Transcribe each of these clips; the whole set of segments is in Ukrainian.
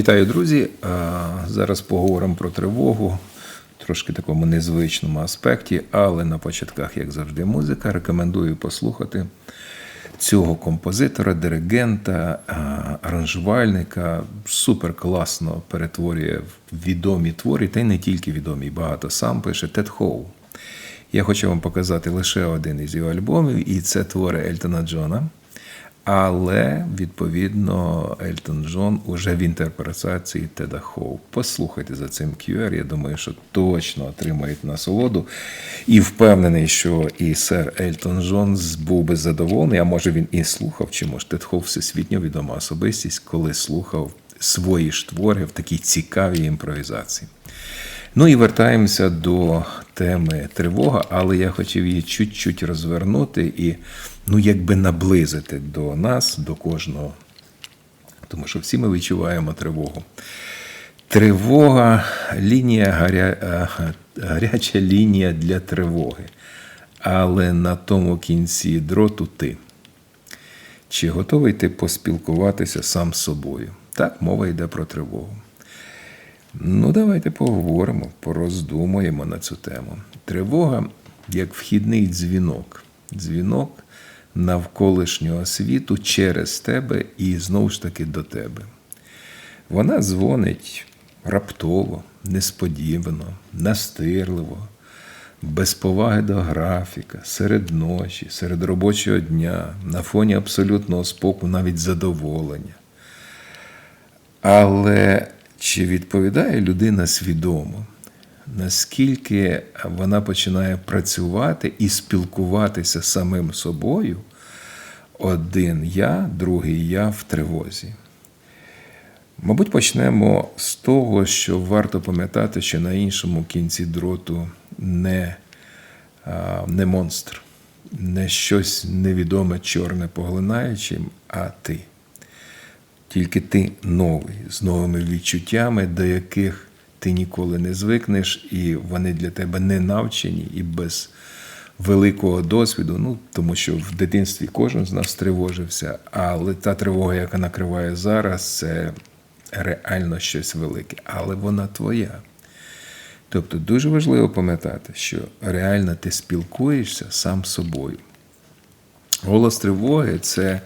Вітаю, друзі! Зараз поговоримо про тривогу, трошки такому незвичному аспекті, але на початках, як завжди, музика. Рекомендую послухати цього композитора, диригента, аранжувальника. Супер класно перетворює відомі твори, та й не тільки відомі, багато сам пише Тед Хоу. Я хочу вам показати лише один із його альбомів, і це твори Ельтона Джона. Але відповідно Ельтон Джон уже в інтерпретації Теда Хоу. Послухайте за цим QR, Я думаю, що точно отримають насолоду. І впевнений, що і сер Ельтон Джон був би задоволений, а може він і слухав, чи може Тед Хоу всесвітньо відома особистість, коли слухав свої ж твори в такій цікавій імпровізації. Ну і вертаємося до теми тривога, але я хотів її чуть-чуть розвернути і ну, якби наблизити до нас, до кожного. Тому що всі ми відчуваємо тривогу. Тривога, лінія гаря... е, гаряча лінія для тривоги. Але на тому кінці дроту ти. Чи готовий ти поспілкуватися сам з собою? Так, мова йде про тривогу. Ну, давайте поговоримо, пороздумуємо на цю тему. Тривога як вхідний дзвінок, дзвінок навколишнього світу через тебе і знову ж таки до тебе. Вона дзвонить раптово, несподівано, настирливо, без поваги до графіка, серед ночі, серед робочого дня, на фоні абсолютного споку, навіть задоволення. Але чи відповідає людина свідомо, наскільки вона починає працювати і спілкуватися з самим собою? Один я, другий я в тривозі. Мабуть, почнемо з того, що варто пам'ятати, що на іншому кінці дроту не, не монстр, не щось невідоме, чорне поглинаючим, а ти. Тільки ти новий, з новими відчуттями, до яких ти ніколи не звикнеш, і вони для тебе не навчені і без великого досвіду. Ну, тому що в дитинстві кожен з нас тривожився, але та тривога, яка накриває зараз, це реально щось велике, але вона твоя. Тобто дуже важливо пам'ятати, що реально ти спілкуєшся сам з собою. Голос тривоги це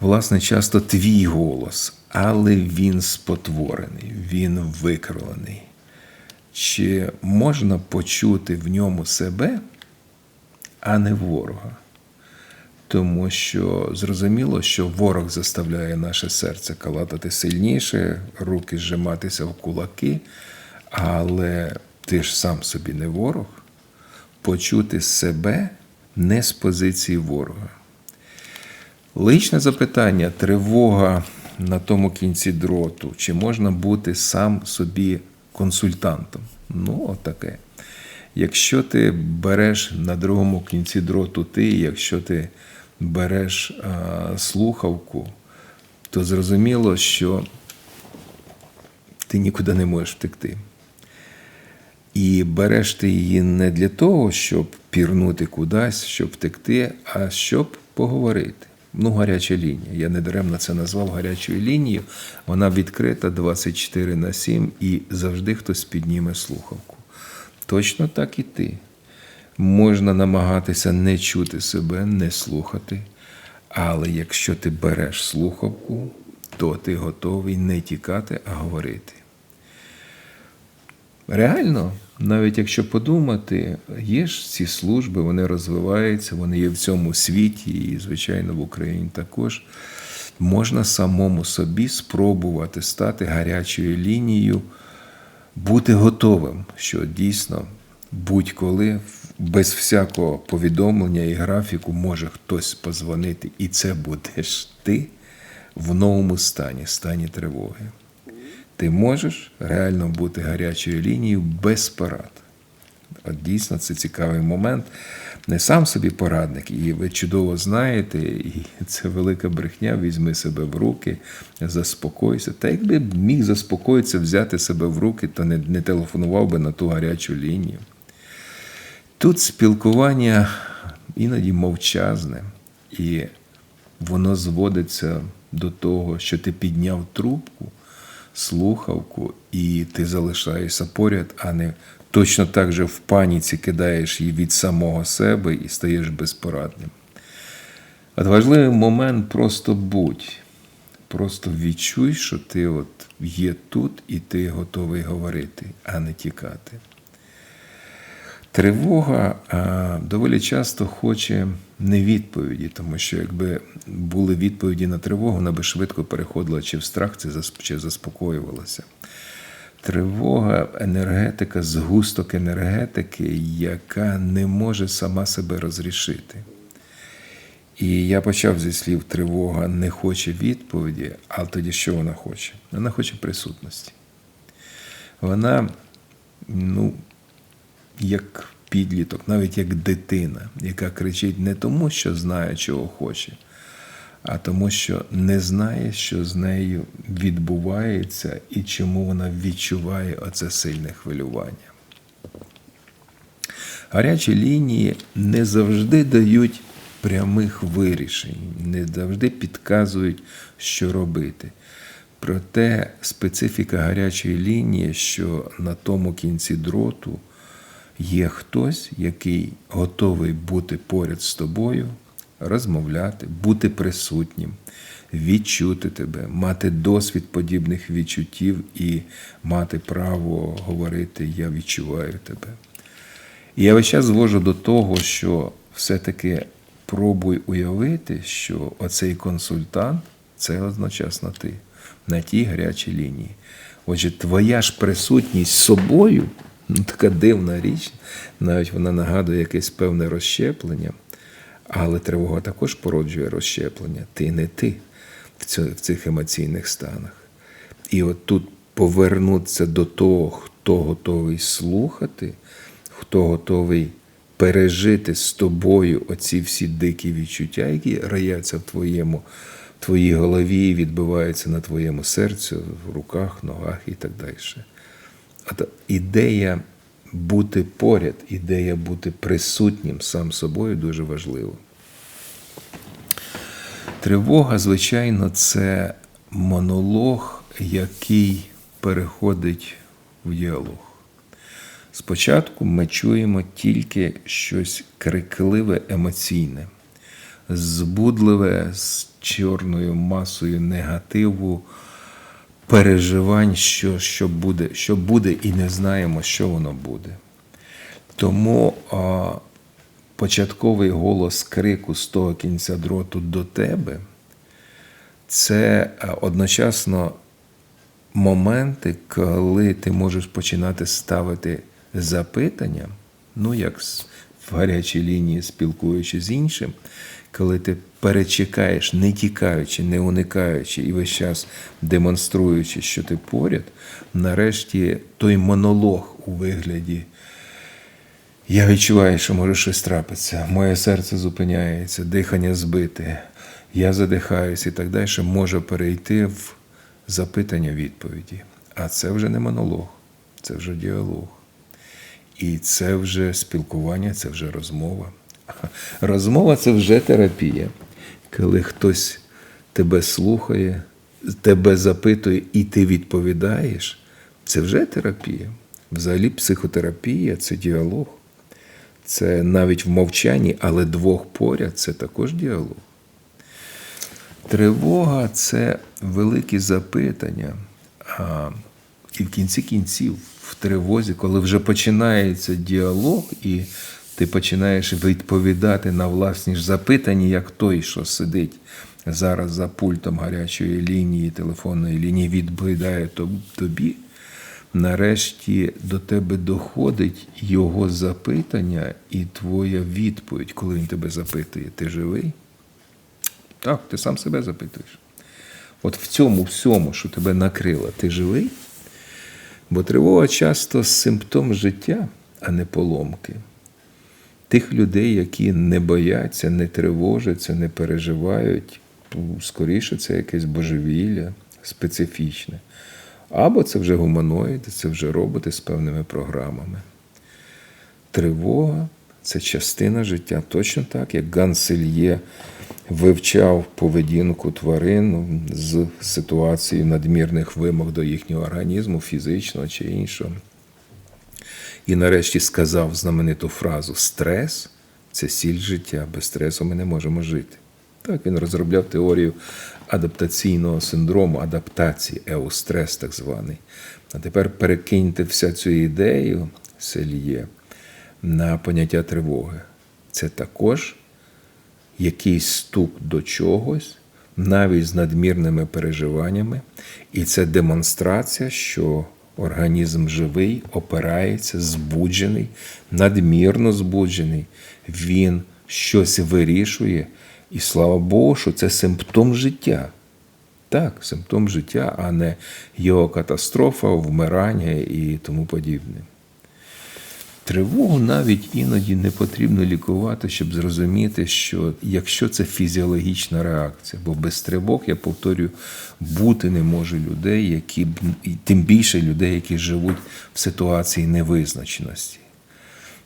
власне, часто твій голос, але він спотворений, він викривлений. Чи можна почути в ньому себе, а не ворога? Тому що зрозуміло, що ворог заставляє наше серце калатати сильніше, руки зжиматися в кулаки, але ти ж сам собі не ворог, почути себе не з позиції ворога. Личне запитання, тривога на тому кінці дроту, чи можна бути сам собі консультантом? Ну, отаке. Якщо ти береш на другому кінці дроту ти, якщо ти береш а, слухавку, то зрозуміло, що ти нікуди не можеш втекти. І береш ти її не для того, щоб пірнути кудись, щоб втекти, а щоб поговорити. Ну, гаряча лінія. Я не даремно це назвав гарячою лінією. Вона відкрита 24 на 7 і завжди хтось підніме слухавку. Точно так і ти. Можна намагатися не чути себе, не слухати. Але якщо ти береш слухавку, то ти готовий не тікати, а говорити. Реально, навіть якщо подумати, є ж ці служби, вони розвиваються, вони є в цьому світі, і, звичайно, в Україні також. можна самому собі спробувати стати гарячою лінією, бути готовим, що дійсно будь-коли без всякого повідомлення і графіку може хтось позвонити, і це будеш ти в новому стані, стані тривоги. Ти можеш реально бути гарячою лінією без порад. От дійсно це цікавий момент. Не сам собі порадник, і ви чудово знаєте, і це велика брехня. Візьми себе в руки, заспокойся. Та якби міг заспокоїтися, взяти себе в руки, то не, не телефонував би на ту гарячу лінію. Тут спілкування іноді мовчазне, і воно зводиться до того, що ти підняв трубку, слухавку, і ти залишаєшся поряд, а не точно так же в паніці кидаєш її від самого себе і стаєш безпорадним. От важливий момент просто будь. Просто відчуй, що ти от є тут і ти готовий говорити, а не тікати. Тривога доволі часто хоче не відповіді, тому що якби були відповіді на тривогу, вона би швидко переходила чи в страх, чи заспокоювалася. Тривога, енергетика, згусток енергетики, яка не може сама себе розрішити. І я почав зі слів тривога не хоче відповіді, а тоді що вона хоче? Вона хоче присутності. Вона, ну, як підліток, навіть як дитина, яка кричить не тому, що знає, чого хоче, а тому, що не знає, що з нею відбувається і чому вона відчуває оце сильне хвилювання. Гарячі лінії не завжди дають прямих вирішень, не завжди підказують, що робити. Проте специфіка гарячої лінії, що на тому кінці дроту є хтось, який готовий бути поряд з тобою, розмовляти, бути присутнім, відчути тебе, мати досвід подібних відчуттів і мати право говорити Я відчуваю тебе. І я весь час звожу до того, що все-таки пробуй уявити, що оцей консультант це одночасно ти на тій гарячій лінії. Отже, твоя ж присутність з собою, ну така дивна річ, навіть вона нагадує якесь певне розщеплення, але тривога також породжує розщеплення. Ти не ти в цих емоційних станах. І от тут повернутися до того, хто готовий слухати, хто готовий пережити з тобою оці всі дикі відчуття, які раяться в твоєму, в твоїй голові, відбиваються на твоєму серцю, в руках, ногах і так далі. Ідея бути поряд, ідея бути присутнім сам собою дуже важлива. Тривога, звичайно, це монолог, який переходить в діалог. Спочатку ми чуємо тільки щось крикливе, емоційне, збудливе з чорною масою негативу, переживань, що що, буде, що буде, і не знаємо, що воно буде. Тому а, початковий голос крику з того кінця дроту до тебе це одночасно моменти, коли ти можеш починати ставити запитання, ну як в гарячій лінії спілкуючись з іншим, коли ти перечекаєш, не тікаючи, не уникаючи і весь час демонструючи, що ти поряд, нарешті той монолог у вигляді. Я відчуваю, що може щось трапитися, моє серце зупиняється, дихання збите, я задихаюся і так далі, може перейти в запитання відповіді. А це вже не монолог, це вже діалог. І це вже спілкування, це вже розмова. Розмова це вже терапія, коли хтось тебе слухає, тебе запитує, і ти відповідаєш. Це вже терапія. Взагалі, психотерапія це діалог. Це навіть в мовчанні, але двох поряд це також діалог. Тривога це великі запитання. А, І в кінці кінців в тривозі, коли вже починається діалог, і Ти починаєш відповідати на власні ж запитання, як той, що сидить зараз за пультом гарячої лінії, телефонної лінії, відповідає тобі. Нарешті до тебе доходить його запитання і твоя відповідь, коли він тебе запитує, ти живий? Так, ти сам себе запитуєш. От в цьому всьому, що тебе накрило, ти живий? Бо тривога часто симптом життя, а не поломки. Тих людей, які не бояться, не тривожаться, не переживають, скоріше це якесь божевілля специфічне. Або це вже гуманоїди, це вже роботи з певними програмами. Тривога це частина життя, точно так, як Гансельє вивчав поведінку тварин з ситуації надмірних вимог до їхнього організму, фізичного чи іншого. І нарешті сказав знамениту фразу Стрес це сіль життя. Без стресу ми не можемо жити. Так, він розробляв теорію адаптаційного синдрому, адаптації, еустрес так званий. А тепер перекиньте вся цю ідею Сельє на поняття тривоги. Це також якийсь стук до чогось, навіть з надмірними переживаннями, і це демонстрація, що організм живий, опирається, збуджений, надмірно збуджений. Він щось вирішує, і слава Богу, що це симптом життя. Так, симптом життя, а не його катастрофа, вмирання і тому подібне. Тривогу навіть іноді не потрібно лікувати, щоб зрозуміти, що якщо це фізіологічна реакція, бо без тривог, я повторюю, бути не може людей, які тим більше людей, які живуть в ситуації невизначеності.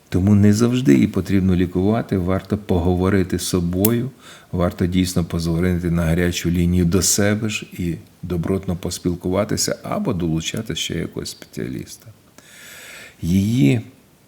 Тому не завжди її потрібно лікувати, варто поговорити з собою, варто дійсно позвонити на гарячу лінію до себе ж і добротно поспілкуватися або долучати ще якогось спеціаліста. Її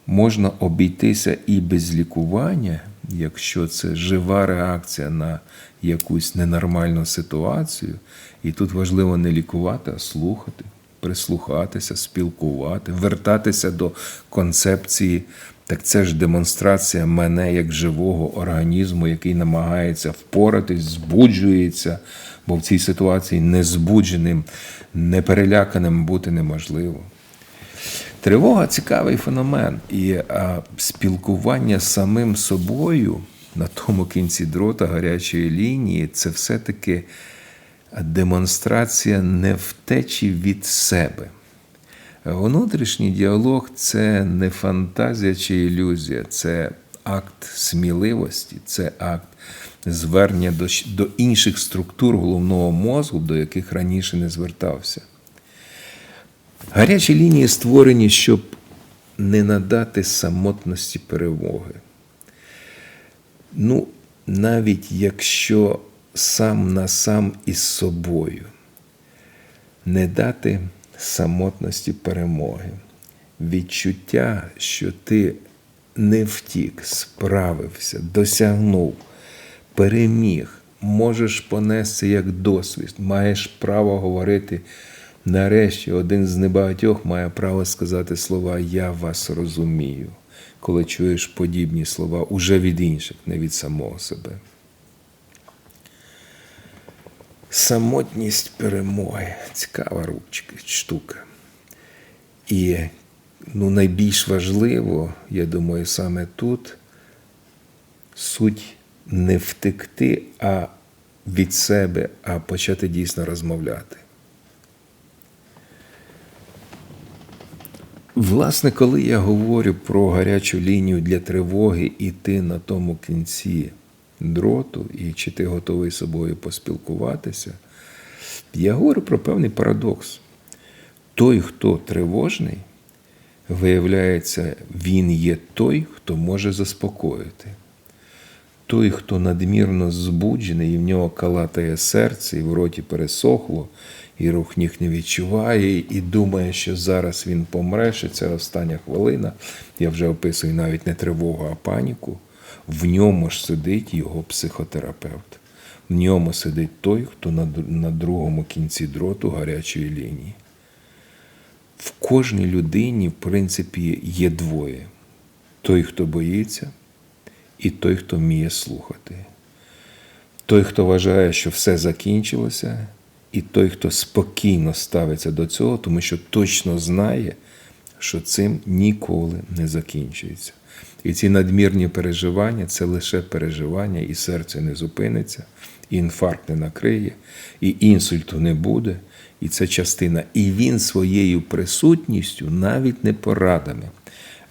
можна обійтися і без лікування, якщо це жива реакція на якусь ненормальну ситуацію. І тут важливо не лікувати, а слухати, прислухатися, спілкувати, вертатися до концепції. Так це ж демонстрація мене як живого організму, який намагається впоратись, збуджується, бо в цій ситуації незбудженим, непереляканим бути неможливо. Тривога цікавий феномен, і а, спілкування з самим собою на тому кінці дрота гарячої лінії це все-таки демонстрація не втечі від себе. Внутрішній діалог це не фантазія чи ілюзія, це акт сміливості, це акт звернення до, до інших структур головного мозку, до яких раніше не звертався. Гарячі лінії створені, щоб не надати самотності перемоги. Ну, навіть якщо сам на сам із собою, не дати самотності перемоги, відчуття, що ти не втік, справився, досягнув, переміг, можеш понести як досвід, маєш право говорити. Нарешті один з небагатьох має право сказати слова Я вас розумію, коли чуєш подібні слова уже від інших, не від самого себе. Самотність перемоги цікава ручка, штука. І ну, найбільш важливо, я думаю, саме тут суть не втекти, а від себе, а почати дійсно розмовляти. Власне, коли я говорю про гарячу лінію для тривоги і ти на тому кінці дроту, і чи ти готовий з собою поспілкуватися, я говорю про певний парадокс. Той, хто тривожний, виявляється, він є той, хто може заспокоїти. Той, хто надмірно збуджений, і в нього калатає серце, і в роті пересохло, і рух ніг не відчуває, і думає, що зараз він помре, що це остання хвилина. Я вже описую навіть не тривогу, а паніку. В ньому ж сидить його психотерапевт. В ньому сидить той, хто на, другому кінці дроту гарячої лінії. В кожній людині, в принципі, є двоє. той, хто боїться, і той, хто вміє слухати. Той, хто вважає, що все закінчилося, і той, хто спокійно ставиться до цього, тому що точно знає, що цим ніколи не закінчується. І ці надмірні переживання це лише переживання, і серце не зупиниться, і інфаркт не накриє, і інсульту не буде, і це частина. І він своєю присутністю, навіть не порадами,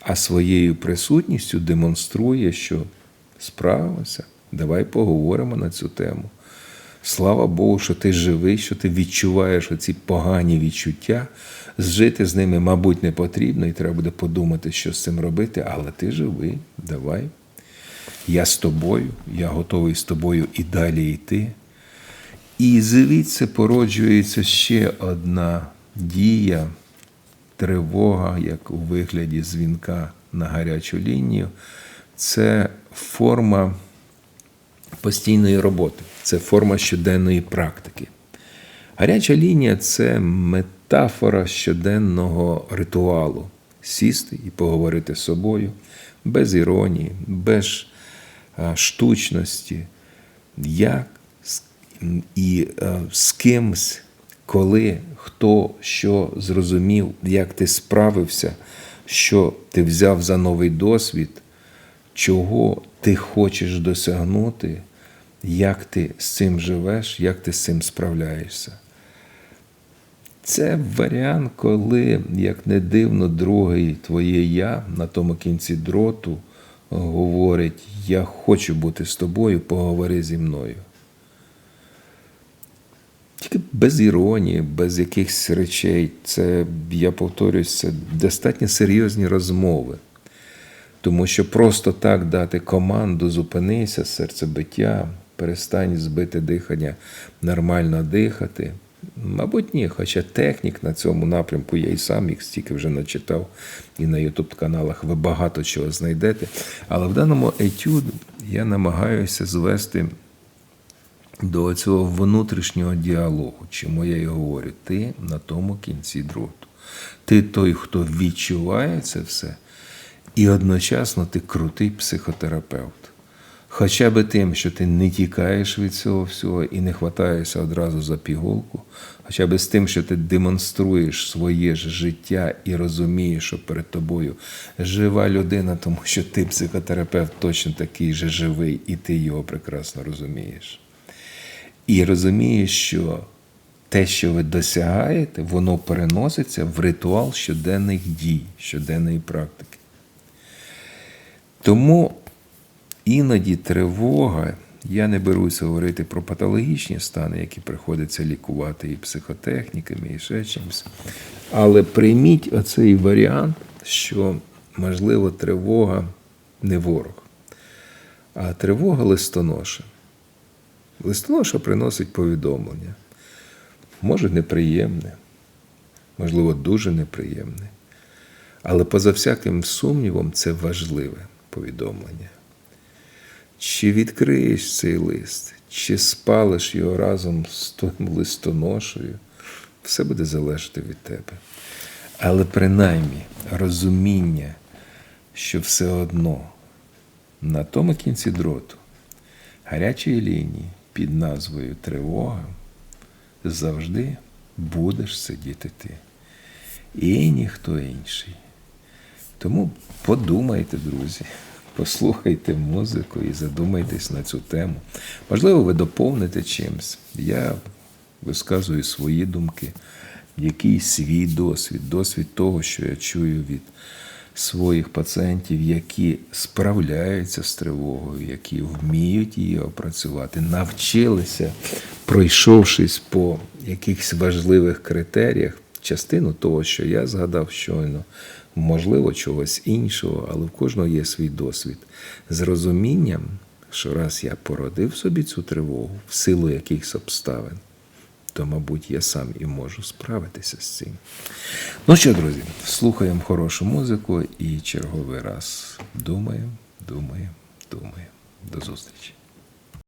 а своєю присутністю демонструє, що справимося, давай поговоримо на цю тему. Слава Богу, що ти живий, що ти відчуваєш оці погані відчуття. Зжити з ними, мабуть, не потрібно, і треба буде подумати, що з цим робити, але ти живий, давай. Я з тобою, я готовий з тобою і далі йти. І звідси породжується ще одна дія, тривога, як у вигляді дзвінка на гарячу лінію. Це форма постійної роботи, це форма щоденної практики. Гаряча лінія це метафора щоденного ритуалу сісти і поговорити з собою без іронії, без штучності, як і з кимсь, коли, хто що зрозумів, як ти справився, що ти взяв за новий досвід, чого ти хочеш досягнути, як ти з цим живеш, як ти з цим справляєшся. Це варіант, коли, як не дивно, другий твоє я на тому кінці дроту говорить: Я хочу бути з тобою, поговори зі мною. Тільки без іронії, без якихось речей. Це, я повторюсь, це достатньо серйозні розмови. Тому що просто так дати команду, зупинися, серцебиття, перестань збити дихання, нормально дихати. Мабуть, ні, хоча технік на цьому напрямку я і сам їх стільки вже начитав, і на Ютуб каналах ви багато чого знайдете. Але в даному етюд я намагаюся звести до цього внутрішнього діалогу, чому я і говорю, ти на тому кінці дроту. Ти той, хто відчуває це все, і одночасно ти крутий психотерапевт. Хоча би тим, що ти не тікаєш від цього всього і не хватаєшся одразу за пігулку, хоча би з тим, що ти демонструєш своє ж життя і розумієш, що перед тобою жива людина, тому що ти психотерапевт точно такий же живий, і ти його прекрасно розумієш. І розумієш, що те, що ви досягаєте, воно переноситься в ритуал щоденних дій, щоденної практики. Тому іноді тривога, я не беруся говорити про патологічні стани, які приходиться лікувати і психотехніками, і ще чимось. Але прийміть оцей варіант, що, можливо, тривога не ворог, а тривога листоноша. Листоноша приносить повідомлення. Може, неприємне, можливо, дуже неприємне. Але поза всяким сумнівом, це важливе повідомлення. Чи відкриєш цей лист, чи спалиш його разом з тим листоношею, все буде залежати від тебе. Але принаймні розуміння, що все одно на тому кінці дроту гарячої лінії під назвою Тривога завжди будеш сидіти ти. І ніхто інший. Тому подумайте, друзі, послухайте музику і задумайтесь на цю тему. Можливо, ви доповните чимось. Я висказую свої думки, який свій досвід, досвід того, що я чую від своїх пацієнтів, які справляються з тривогою, які вміють її опрацювати, навчилися, пройшовшись по якихось важливих критеріях, частину того, що я згадав щойно, можливо, чогось іншого, але в кожного є свій досвід. З розумінням, що раз я породив собі цю тривогу в силу якихось обставин, то, мабуть, я сам і можу справитися з цим. Ну що, друзі, слухаємо хорошу музику і черговий раз думаємо, думаємо, думаємо. До зустрічі.